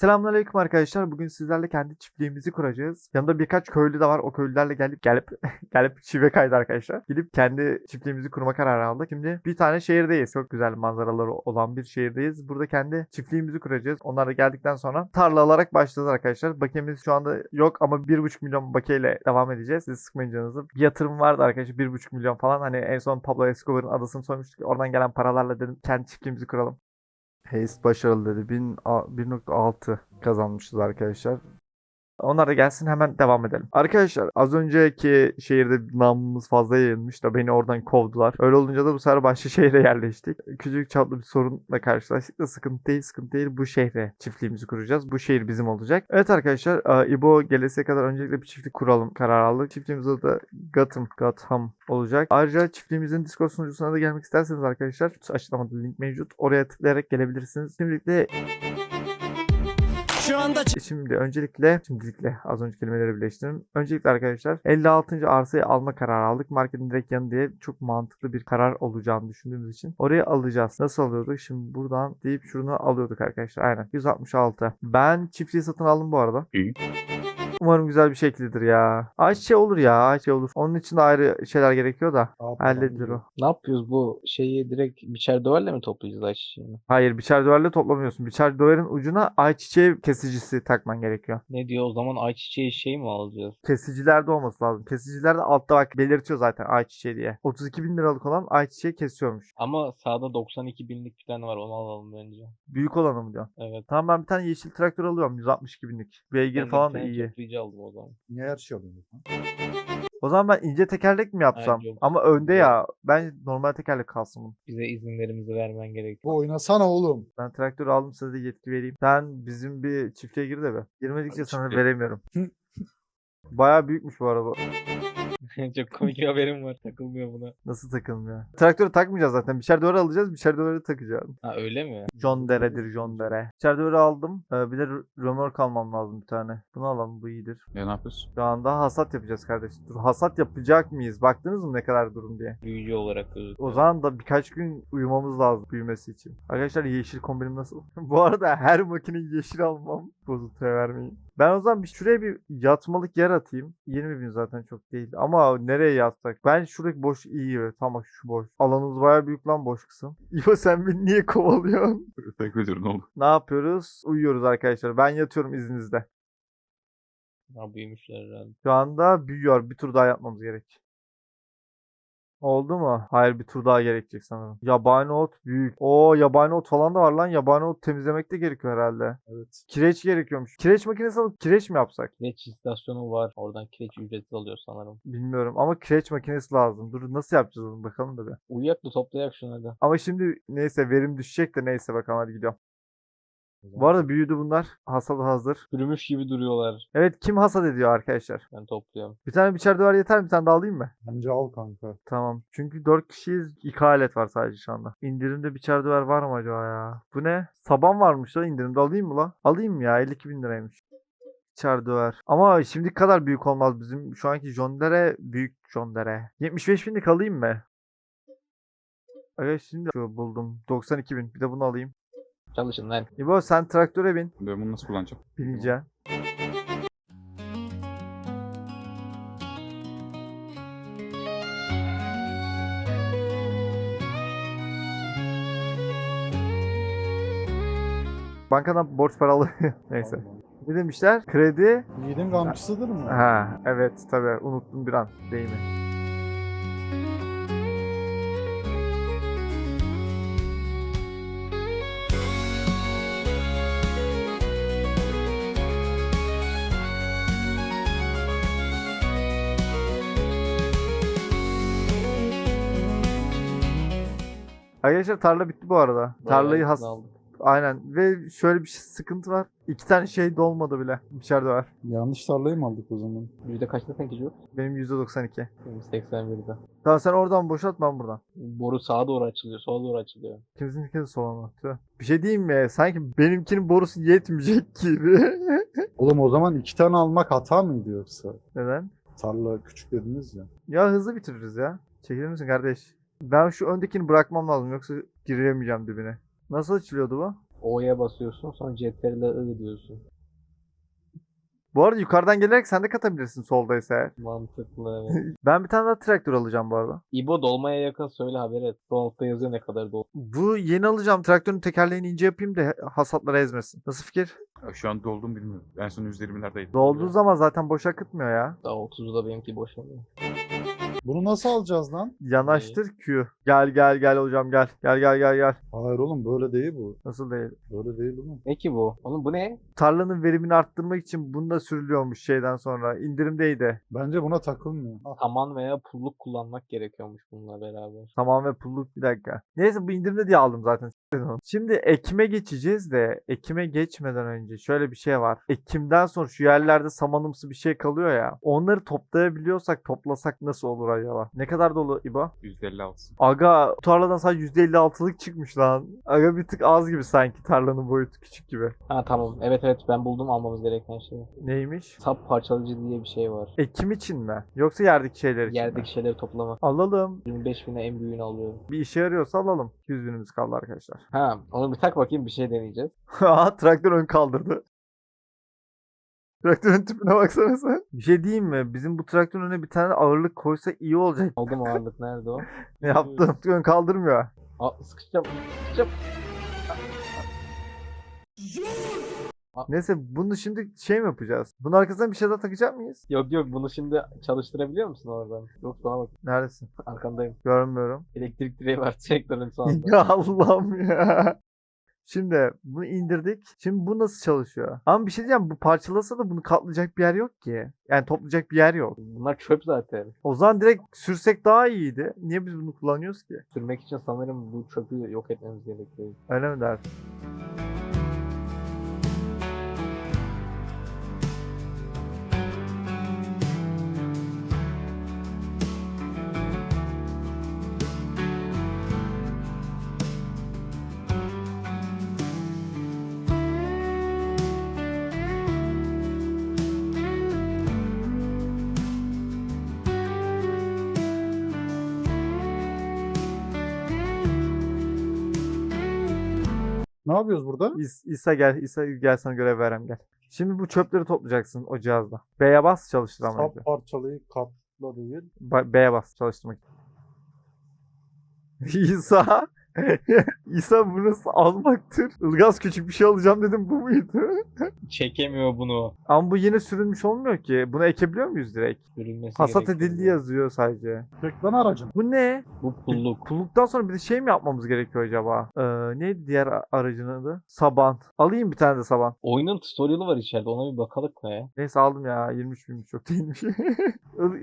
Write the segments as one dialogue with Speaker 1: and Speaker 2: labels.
Speaker 1: Selamünaleyküm arkadaşlar. Bugün sizlerle kendi çiftliğimizi kuracağız. Yanımda birkaç köylü de var. O köylülerle gelip gelip gelip şive kaydı arkadaşlar. Gidip kendi çiftliğimizi kurma kararı aldık. Şimdi bir tane şehirdeyiz. Çok güzel manzaraları olan bir şehirdeyiz. Burada kendi çiftliğimizi kuracağız. Onlar da geldikten sonra tarla alarak başlayacağız arkadaşlar. Bakiyemiz şu anda yok ama 1,5 milyon bakiyeyle devam edeceğiz. Siz sıkmayın canınızı. Bir yatırım vardı arkadaşlar. 1,5 milyon falan. Hani en son Pablo Escobar'ın adasını soymuştuk. Oradan gelen paralarla dedim kendi çiftliğimizi kuralım. Haste başarılı dedi. 1000 a- 1.6 kazanmışız arkadaşlar. Onlar da gelsin hemen devam edelim. Arkadaşlar az önceki şehirde namımız fazla yayılmış da beni oradan kovdular. Öyle olunca da bu sefer başka şehre yerleştik. Küçük çaplı bir sorunla karşılaştık da sıkıntı değil sıkıntı değil. Bu şehre çiftliğimizi kuracağız. Bu şehir bizim olacak. Evet arkadaşlar e, İbo gelesiye kadar öncelikle bir çiftlik kuralım karar aldık. Çiftliğimiz adı Gotham, Gotham olacak. Ayrıca çiftliğimizin Discord sunucusuna da gelmek isterseniz arkadaşlar açıklamada link mevcut. Oraya tıklayarak gelebilirsiniz. Şimdilikle
Speaker 2: Şu anda
Speaker 1: Şimdi öncelikle, şimdilikle az önce kelimeleri birleştirdim. Öncelikle arkadaşlar 56. arsayı alma kararı aldık. Marketin direkt yanı diye çok mantıklı bir karar olacağını düşündüğümüz için oraya alacağız. Nasıl alıyorduk? Şimdi buradan deyip şunu alıyorduk arkadaşlar. Aynen. 166. Ben çiftliği satın aldım bu arada.
Speaker 3: İyi.
Speaker 1: Umarım güzel bir şekildedir ya. Ayçiçeği olur ya. Ayçiçeği olur. Onun için de ayrı şeyler gerekiyor da. Halledilir o.
Speaker 4: Ne yapıyoruz bu şeyi direkt biçer döverle mi toplayacağız ayçiçeğini?
Speaker 1: Hayır biçer döverle toplamıyorsun. Biçer döverin ucuna ayçiçeği kesicisi takman gerekiyor.
Speaker 4: Ne diyor o zaman ayçiçeği şey mi alacağız?
Speaker 1: Kesicilerde olması lazım. Kesicilerde altta bak belirtiyor zaten ayçiçeği diye. 32 bin liralık olan ayçiçeği kesiyormuş.
Speaker 4: Ama sağda 92 binlik bir tane var onu alalım bence.
Speaker 1: Büyük olanı mı diyorsun?
Speaker 4: Evet.
Speaker 1: Tamam ben bir tane yeşil traktör alıyorum 162 binlik. Beygir falan da iyi.
Speaker 4: Toplayıcı aldım o zaman.
Speaker 2: niye her şey alıyorsun?
Speaker 1: O zaman ben ince tekerlek mi yapsam?
Speaker 4: yok.
Speaker 1: Ama önde ya. Ben normal tekerlek kalsın bunun.
Speaker 4: Bize izinlerimizi vermen gerekiyor.
Speaker 2: Bu oynasana oğlum.
Speaker 1: Ben traktör aldım size de yetki vereyim. Sen bizim bir çiftliğe gir de be. Girmedikçe
Speaker 3: Hadi
Speaker 1: sana
Speaker 3: çiftliğe.
Speaker 1: veremiyorum. Bayağı büyükmüş bu araba.
Speaker 4: Çok komik bir haberim var takılmıyor buna.
Speaker 1: Nasıl takılmıyor? Traktörü takmayacağız zaten. Biçer duvara alacağız. Biçer duvara takacağız.
Speaker 4: Ha öyle mi?
Speaker 1: John Dere'dir John Dere. Biçer duvara aldım. Ee, bir de römork almam lazım bir tane. Bunu alalım bu iyidir.
Speaker 3: Ya ne yapıyorsun?
Speaker 1: Şu anda hasat yapacağız kardeşim. Dur hasat yapacak mıyız? Baktınız mı ne kadar durum diye.
Speaker 4: Büyücü olarak gözüküyor.
Speaker 1: O zaman da birkaç gün uyumamız lazım büyümesi için. Arkadaşlar yeşil kombinim nasıl? Bu arada her makineyi yeşil almam. Bozuntuya vermeyin. Ben o zaman bir şuraya bir yatmalık yer atayım. 20 bin zaten çok değil. Ama nereye yatsak? Ben şuradaki boş iyi. Tamam bak şu boş. Alanımız bayağı büyük lan boş kısım. İbo sen beni niye kovalıyorsun?
Speaker 3: Ediyorum ne oldu?
Speaker 1: Ne yapıyoruz? Uyuyoruz arkadaşlar. Ben yatıyorum izninizle.
Speaker 4: Ha büyümüşler herhalde.
Speaker 1: Şu anda büyüyor. Bir tur daha yapmamız gerek. Oldu mu? Hayır bir tur daha gerekecek sanırım. Yabani ot büyük. Oo yabani ot falan da var lan. Yabani ot temizlemek de gerekiyor herhalde.
Speaker 2: Evet.
Speaker 1: Kireç gerekiyormuş. Kireç makinesi alıp kireç mi yapsak?
Speaker 4: Kireç istasyonu var. Oradan kireç ücretsiz alıyor sanırım.
Speaker 1: Bilmiyorum ama kireç makinesi lazım. Dur nasıl yapacağız onu bakalım da bir.
Speaker 4: Uyuyak da toplayak şunu hadi.
Speaker 1: Ama şimdi neyse verim düşecek de neyse bakalım hadi gidiyorum. Bu arada büyüdü bunlar. Hasat hazır.
Speaker 4: Çürümüş gibi duruyorlar.
Speaker 1: Evet kim hasat ediyor arkadaşlar?
Speaker 4: Ben topluyorum.
Speaker 1: Bir tane biçer duvar yeter mi? Bir tane daha alayım mı?
Speaker 2: Bence al kanka.
Speaker 1: Tamam. Çünkü 4 kişiyiz. İki alet var sadece şu anda. İndirimde biçer duvar var mı acaba ya? Bu ne? Saban varmış da indirimde alayım mı la? Alayım mı ya? 52 bin liraymış. Biçer duvar. Ama şimdiki kadar büyük olmaz. Bizim şu anki Jondere büyük Jondere. 75 binlik alayım mı? Evet şimdi şu buldum. 92 bin. Bir de bunu alayım.
Speaker 4: Çalışın lan.
Speaker 1: İbo sen traktöre bin.
Speaker 3: Ben bunu nasıl kullanacağım?
Speaker 1: Bineceğim. Bankadan borç para alıyor. Neyse. Ne demişler? Kredi.
Speaker 2: Yiğidin gamçısıdır mı?
Speaker 1: Ha evet tabi unuttum bir an deyimi. Arkadaşlar tarla bitti bu arada. Tarlayı has
Speaker 4: aldık.
Speaker 1: aynen ve şöyle bir sıkıntı var. İki tane şey dolmadı bile. İçeride var.
Speaker 2: Yanlış tarlayı mı aldık o zaman?
Speaker 4: Yüzde kaçta sen gidiyor?
Speaker 1: Benim %92.
Speaker 4: Benim 81'de.
Speaker 1: Tamam sen oradan boşalt ben buradan.
Speaker 4: Boru sağa doğru açılıyor, sola doğru açılıyor.
Speaker 1: Kimisininki de sola mı? Tüh. Bir şey diyeyim mi? Sanki benimkinin borusu yetmeyecek gibi.
Speaker 2: Oğlum o zaman iki tane almak hata mıydı yoksa?
Speaker 1: Neden?
Speaker 2: Tarla küçük dediniz ya.
Speaker 1: Ya hızlı bitiririz ya. Çekilir misin kardeş? Ben şu öndekini bırakmam lazım yoksa giremeyeceğim dibine. Nasıl açılıyordu bu?
Speaker 4: O'ya basıyorsun sonra CTRL I diyorsun.
Speaker 1: Bu arada yukarıdan gelerek sen de katabilirsin soldaysa eğer.
Speaker 4: Mantıklı evet.
Speaker 1: Ben bir tane daha traktör alacağım bu arada.
Speaker 4: İbo dolmaya yakın söyle haber et. Sol altta yazıyor ne kadar dol.
Speaker 1: Bu yeni alacağım traktörün tekerleğini ince yapayım da hasatlara ezmesin. Nasıl fikir?
Speaker 3: Ya Şu an doldum bilmiyorum. En son 120'lerdeydim.
Speaker 1: Dolduğu zaman zaten boş akıtmıyor ya.
Speaker 4: Daha 30'da benimki boşanıyor.
Speaker 2: Bunu nasıl alacağız lan?
Speaker 1: Yanaştır Q. Gel gel gel hocam gel. Gel gel gel gel.
Speaker 2: Hayır oğlum böyle değil bu.
Speaker 1: Nasıl değil?
Speaker 2: Böyle değil oğlum.
Speaker 4: Ne ki bu? Oğlum bu ne?
Speaker 1: Tarlanın verimini arttırmak için bunda sürülüyormuş şeyden sonra. İndirimdeydi.
Speaker 2: Bence buna takılmıyor. Ah,
Speaker 4: Saman veya pulluk kullanmak gerekiyormuş bununla beraber.
Speaker 1: Tamam ve pulluk bir dakika. Neyse bu indirimde diye aldım zaten. Şimdi ekime geçeceğiz de ekime geçmeden önce şöyle bir şey var. Ekimden sonra şu yerlerde samanımsı bir şey kalıyor ya. Onları toplayabiliyorsak toplasak nasıl olur acaba? Ne kadar dolu İbo?
Speaker 3: %56.
Speaker 1: Aga bu tarladan sadece %56'lık çıkmış lan. Aga bir tık az gibi sanki tarlanın boyutu küçük gibi.
Speaker 4: Ha tamam. Evet evet ben buldum almamız gereken şeyi.
Speaker 1: Neymiş?
Speaker 4: Sap parçalayıcı diye bir şey var.
Speaker 1: Ekim için mi? Yoksa yerdeki şeyler için mi?
Speaker 4: Yerdeki şeyleri toplamak.
Speaker 1: Alalım.
Speaker 4: 25 bine en büyüğünü alıyorum.
Speaker 1: Bir işe yarıyorsa alalım. 100 binimiz kaldı arkadaşlar.
Speaker 4: Ha onu bir tak bakayım bir şey deneyeceğiz.
Speaker 1: Aha traktör ön kaldırdı. Traktörün tipine baksana sen. Bir şey diyeyim mi? Bizim bu traktörün önüne bir tane ağırlık koysa iyi olacak.
Speaker 4: Aldım ağırlık nerede o?
Speaker 1: Ne yaptım? Ön kaldırmıyor.
Speaker 4: Aa sıkışacağım. Sıkışacağım.
Speaker 1: Neyse bunu şimdi şey mi yapacağız? Bunun arkasına bir şey daha takacak mıyız?
Speaker 4: Yok yok bunu şimdi çalıştırabiliyor musun oradan? Yok sana bak
Speaker 1: Neredesin?
Speaker 4: arkandayım.
Speaker 1: Görmüyorum.
Speaker 4: Elektrik direği var traktörün sonunda.
Speaker 1: ya Allah'ım ya. Şimdi bunu indirdik. Şimdi bu nasıl çalışıyor? Ama bir şey diyeceğim. Bu parçalasa da bunu katlayacak bir yer yok ki. Yani toplayacak bir yer yok.
Speaker 4: Bunlar çöp zaten.
Speaker 1: O zaman direkt sürsek daha iyiydi. Niye biz bunu kullanıyoruz ki?
Speaker 4: Sürmek için sanırım bu çöpü yok etmemiz gerekiyor.
Speaker 1: Öyle mi dersin?
Speaker 2: Ne yapıyoruz burada?
Speaker 1: İs, İsa gel. İsa gel sana görev verem gel. Şimdi bu çöpleri toplayacaksın o cihazla. B'ye bas çalıştır ama önce.
Speaker 2: Sap parçalayı katla değil.
Speaker 1: Ba- B'ye bas çalıştırmak. İsa. İsa bu nasıl almaktır? Ilgaz küçük bir şey alacağım dedim bu muydu?
Speaker 4: Çekemiyor bunu.
Speaker 1: Ama bu yine sürülmüş olmuyor ki. Bunu ekebiliyor muyuz direkt?
Speaker 4: Sürülmesi
Speaker 1: Hasat
Speaker 4: gerekiyor.
Speaker 1: edildi yazıyor sadece.
Speaker 2: Çek lan aracın.
Speaker 1: Bu ne?
Speaker 4: Bu pulluk.
Speaker 1: Pulluktan sonra bir de şey mi yapmamız gerekiyor acaba? Ee, neydi diğer aracın adı? Saban. Alayım bir tane de saban.
Speaker 4: Oyunun tutorial'ı var içeride ona bir bakalım mı ya?
Speaker 1: Neyse aldım ya. 23 binmiş çok değilmiş.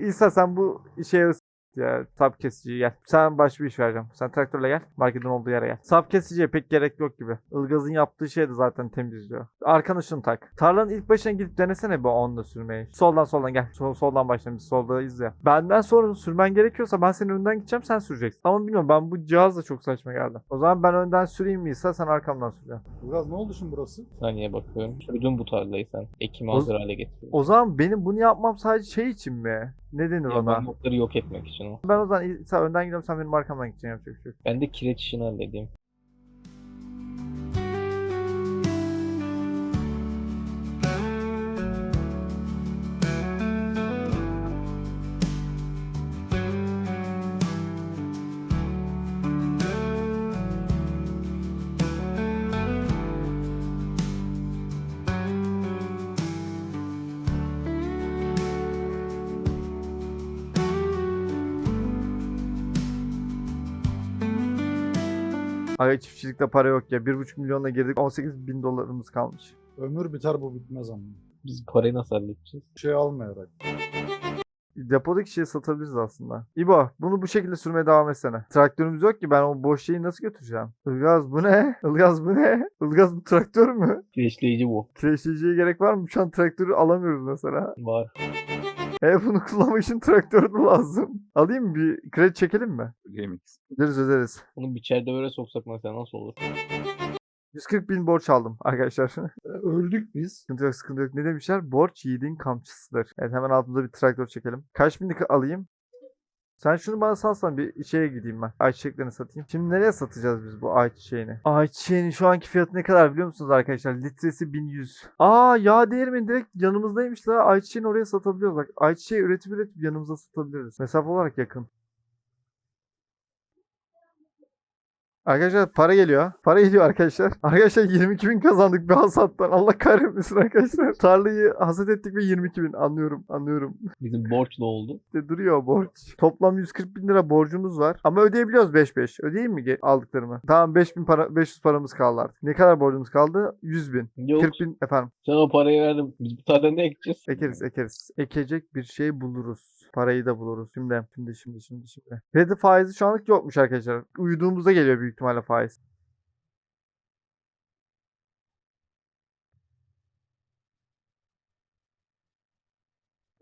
Speaker 1: İsa sen bu ıs- ya sap kesiciye gel. Sen baş bir iş vereceğim. Sen traktörle gel. Marketin olduğu yere gel. Sap kesiciye pek gerek yok gibi. Ilgaz'ın yaptığı şey de zaten temizliyor. Arkan ışını tak. Tarlanın ilk başına gidip denesene bu onunla sürmeyi. Soldan soldan gel. Sol, soldan başlayalım. Biz soldayız ya. Benden sonra sürmen gerekiyorsa ben senin önden gideceğim sen süreceksin. Ama bilmiyorum ben bu cihaz da çok saçma geldi. O zaman ben önden süreyim mi İsa sen arkamdan süreceksin.
Speaker 2: Biraz ne oldu şimdi burası?
Speaker 4: Bir saniye bakıyorum. Sürdüm bu tarlayı sen. Ekimi hazır hale getiriyorum.
Speaker 1: O zaman benim bunu yapmam sadece şey için mi? Ne denir
Speaker 4: Ya
Speaker 1: ona?
Speaker 4: ben notları yok etmek için o.
Speaker 1: Ben o zaman İsa önden gidiyorum sen benim arkamdan gideceksin yapacak bir şey yok.
Speaker 4: Ben de kireç işini halledeyim.
Speaker 1: Aga çiftçilikte para yok ya. 1,5 milyonla girdik 18 bin dolarımız kalmış.
Speaker 2: Ömür biter bu bitmez ama.
Speaker 4: Biz parayı nasıl halledeceğiz?
Speaker 2: Şey almayarak.
Speaker 1: Depodaki şeyi satabiliriz aslında. İbo bunu bu şekilde sürmeye devam etsene. Traktörümüz yok ki ben o boş şeyi nasıl götüreceğim? Ilgaz bu ne? Ilgaz bu ne? Ilgaz bu traktör mü?
Speaker 4: Kireçleyici bu.
Speaker 1: Kireçleyiciye gerek var mı? Şu an traktörü alamıyoruz mesela.
Speaker 4: Var.
Speaker 1: E bunu kullanmak için traktör de lazım. Alayım mı? Bir kredi çekelim mi?
Speaker 3: Ödeyemeyiz.
Speaker 1: Öderiz öderiz.
Speaker 4: Bunu bir çerdevere soksak mesela nasıl olur?
Speaker 1: 140 bin borç aldım arkadaşlar.
Speaker 2: E, öldük biz.
Speaker 1: Sıkıntı yok sıkıntı yok. Ne demişler? Borç yiğidin kamçısıdır. Evet hemen altımıza bir traktör çekelim. Kaç binlik alayım? Sen şunu bana salsan bir şeye gideyim ben. Ayçiçeklerini satayım. Şimdi nereye satacağız biz bu ayçiçeğini? Ayçiçeğinin şu anki fiyatı ne kadar biliyor musunuz arkadaşlar? Litresi 1100. Aa yağ değirmeni direkt yanımızdaymış la. Ayçiçeğini oraya satabiliyoruz. Bak ayçiçeği üretip üretip yanımıza satabiliriz. Mesafe olarak yakın. Arkadaşlar para geliyor. Para geliyor arkadaşlar. Arkadaşlar 22 bin kazandık bir hasattan. Allah kahretmesin arkadaşlar. Tarlayı hasat ettik ve 22 bin. Anlıyorum. Anlıyorum.
Speaker 4: Bizim borçlu oldu.
Speaker 1: İşte duruyor borç. Toplam 140 bin lira borcumuz var. Ama ödeyebiliyoruz 5-5. Ödeyeyim mi aldıklarımı? Tamam 5 bin para, 500 paramız kaldı artık. Ne kadar borcumuz kaldı? 100 bin.
Speaker 4: Yok.
Speaker 1: 40 bin efendim.
Speaker 4: Sen o parayı verdin. Biz bu tarlada ne ekeceğiz?
Speaker 1: Ekeriz ekeriz. Ekecek bir şey buluruz. Parayı da buluruz. Şimdi şimdi şimdi şimdi şimdi. Kredi faizi şu anlık yokmuş arkadaşlar. Uyuduğumuzda geliyor büyük ihtimalle faiz.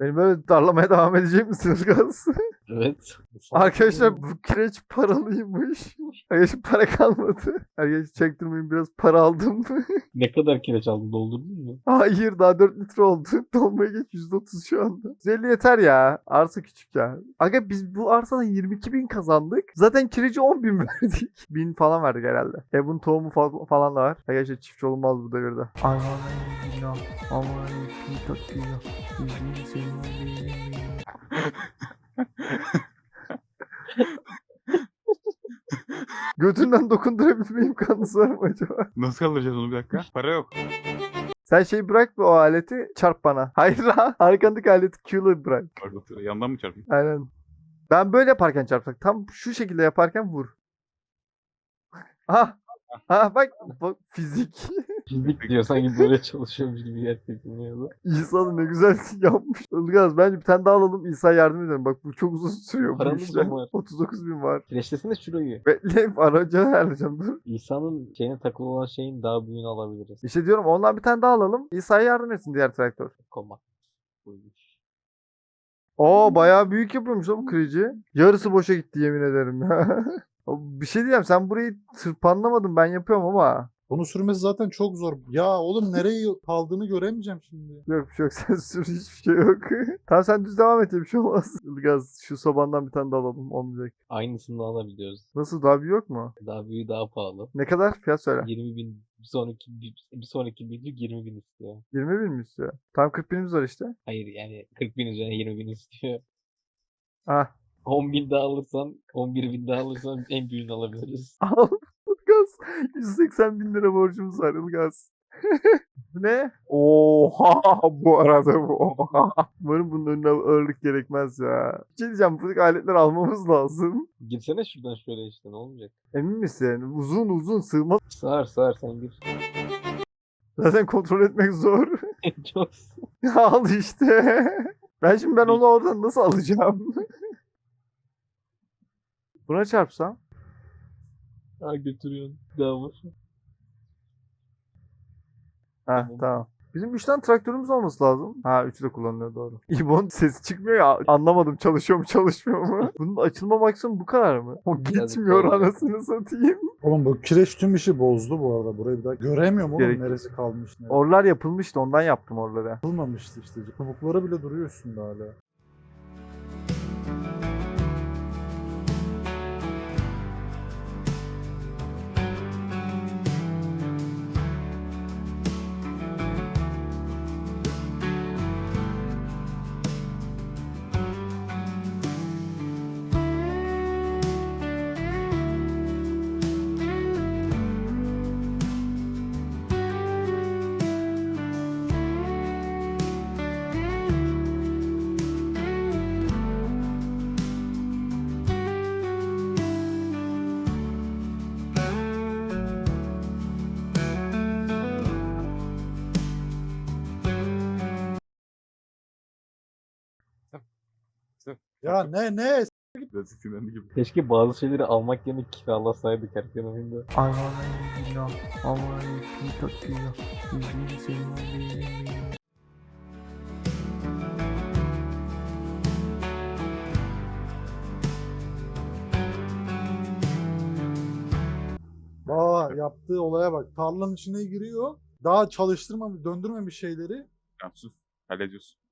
Speaker 1: Beni böyle darlamaya devam edecek misiniz gaz?
Speaker 4: Evet.
Speaker 1: Arkadaşlar bu kireç paralıymış. Arkadaşlar para kalmadı. Arkadaşlar çektirmeyin biraz para aldım.
Speaker 4: Ne kadar kireç aldın doldurdun mu?
Speaker 1: Hayır daha 4 litre oldu. Dolmaya geç %30 şu anda. 150 yeter ya. Arsa küçük ya. Aga biz bu arsadan 22 bin kazandık. Zaten kireci 10 bin verdik. 1000 falan verdik herhalde. E bunun tohumu fa- falan da var. Arkadaşlar çiftçi olmaz bu devirde. Aman billah. Aman billah. Götünden dokundurabilme imkanınız var mı acaba?
Speaker 3: Nasıl kaldıracağız onu bir dakika? Para yok.
Speaker 1: Sen şey bırak bir o aleti çarp bana. Hayır la. Arkandaki aleti Q'la bırak.
Speaker 3: Pardon. Yandan mı çarpayım?
Speaker 1: Aynen. Ben böyle yaparken çarpsak. Tam şu şekilde yaparken vur. Ha. Ha bak, bak fizik.
Speaker 4: Fizik diyor sanki böyle çalışıyormuş gibi gerçekten ya da.
Speaker 1: İsa da ne güzel yapmış. Ilgaz bence bir tane daha alalım İsa yardım edelim. Bak bu çok uzun sürüyor bu
Speaker 4: Paramız
Speaker 1: işlem.
Speaker 4: da var.
Speaker 1: 39 bin var.
Speaker 4: Kireçlesene şurayı.
Speaker 1: Bekle araca ayarlayacağım dur.
Speaker 4: İsa'nın şeyine takılı olan şeyin daha büyüğünü alabiliriz.
Speaker 1: İşte diyorum ondan bir tane daha alalım. İsa'ya yardım etsin diğer traktör.
Speaker 4: Koma. Buymuş.
Speaker 1: Oo bayağı büyük yapıyormuş lan bu kırıcı. Yarısı boşa gitti yemin ederim ya. bir şey diyeceğim sen burayı tırpanlamadın ben yapıyorum ama.
Speaker 2: Bunu sürmesi zaten çok zor. Ya oğlum nereye kaldığını göremeyeceğim şimdi.
Speaker 1: Yok bir şey yok sen sür hiçbir şey yok. tamam sen düz devam et ya bir şey olmaz. Ilgaz şu sobandan bir tane daha alalım olmayacak.
Speaker 4: Aynısını alabiliyoruz.
Speaker 1: Nasıl daha büyük yok mu?
Speaker 4: Daha büyüğü daha pahalı.
Speaker 1: Ne kadar? Fiyat söyle.
Speaker 4: 20 bin bir sonraki bir, bir sonraki büyük 20 bin istiyor.
Speaker 1: 20 bin mi istiyor? Tam 40 binimiz var işte.
Speaker 4: Hayır yani 40 bin üzerine 20 bin istiyor.
Speaker 1: Ah
Speaker 4: 10 bin daha alırsan 11 bin daha alırsan en büyüğünü alabiliriz.
Speaker 1: al. Ilgaz 180 bin lira borcumuz var Ilgaz. Ne? Oha bu arada bu. Oha. Umarım bunun önüne ağırlık gerekmez ya. Bir şey diyeceğim bu aletler almamız lazım.
Speaker 4: Girsene şuradan şöyle işte ne olacak?
Speaker 1: Emin misin? Uzun uzun sığmaz.
Speaker 4: Sağır sağır sen gir.
Speaker 1: Zaten kontrol etmek zor.
Speaker 4: Çok
Speaker 1: Al işte. Ben şimdi ben onu oradan nasıl alacağım? Buna çarpsam.
Speaker 4: Ha götürüyorsun. Daha var.
Speaker 1: Ha
Speaker 4: Tamam.
Speaker 1: tamam. Bizim 3 tane traktörümüz olması lazım. Ha 3 de kullanılıyor doğru. İbon sesi çıkmıyor ya. Anlamadım çalışıyor mu çalışmıyor mu? Bunun açılma maksimum bu kadar mı? O gitmiyor anasını satayım.
Speaker 2: Oğlum bu kireç tüm işi bozdu bu arada. Burayı bir daha göremiyorum oğlum
Speaker 1: Gerek-
Speaker 2: neresi kalmış neresi.
Speaker 1: Orlar yapılmıştı ondan yaptım orları.
Speaker 2: Yapılmamıştı işte. Çubukları bile duruyor üstünde hala. Ya ne ne?
Speaker 3: Biraz sinirlendi gibi.
Speaker 4: Keşke bazı şeyleri almak yerine kiralasaydık erken oyunda.
Speaker 1: Aman billah. Aman billah. Bizim senin
Speaker 2: Aa yaptığı olaya bak. Tarlanın içine giriyor. Daha çalıştırmamış, döndürmemiş şeyleri.
Speaker 3: Tamam sus. Hallediyorsun.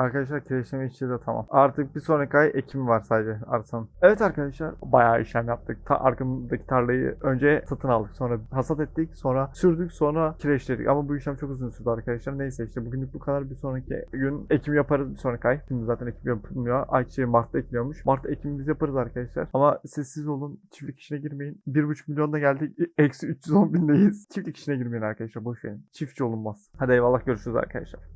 Speaker 1: Arkadaşlar kireçleme işi de tamam. Artık bir sonraki ay ekim var sadece arsanın. Evet arkadaşlar bayağı işlem yaptık. Ta arkamdaki tarlayı önce satın aldık. Sonra hasat ettik. Sonra sürdük. Sonra kireçledik. Ama bu işlem çok uzun sürdü arkadaşlar. Neyse işte bugünlük bu kadar. Bir sonraki gün ekim yaparız bir sonraki ay. Şimdi zaten ekim yapılmıyor. Ayçiçeği Mart'ta ekiliyormuş. Mart'ta ekimi biz yaparız arkadaşlar. Ama sessiz olun. Çiftlik işine girmeyin. 1,5 milyonda geldik. Eksi 310 bindeyiz. Çiftlik işine girmeyin arkadaşlar. Boş verin. Çiftçi olunmaz. Hadi eyvallah görüşürüz arkadaşlar.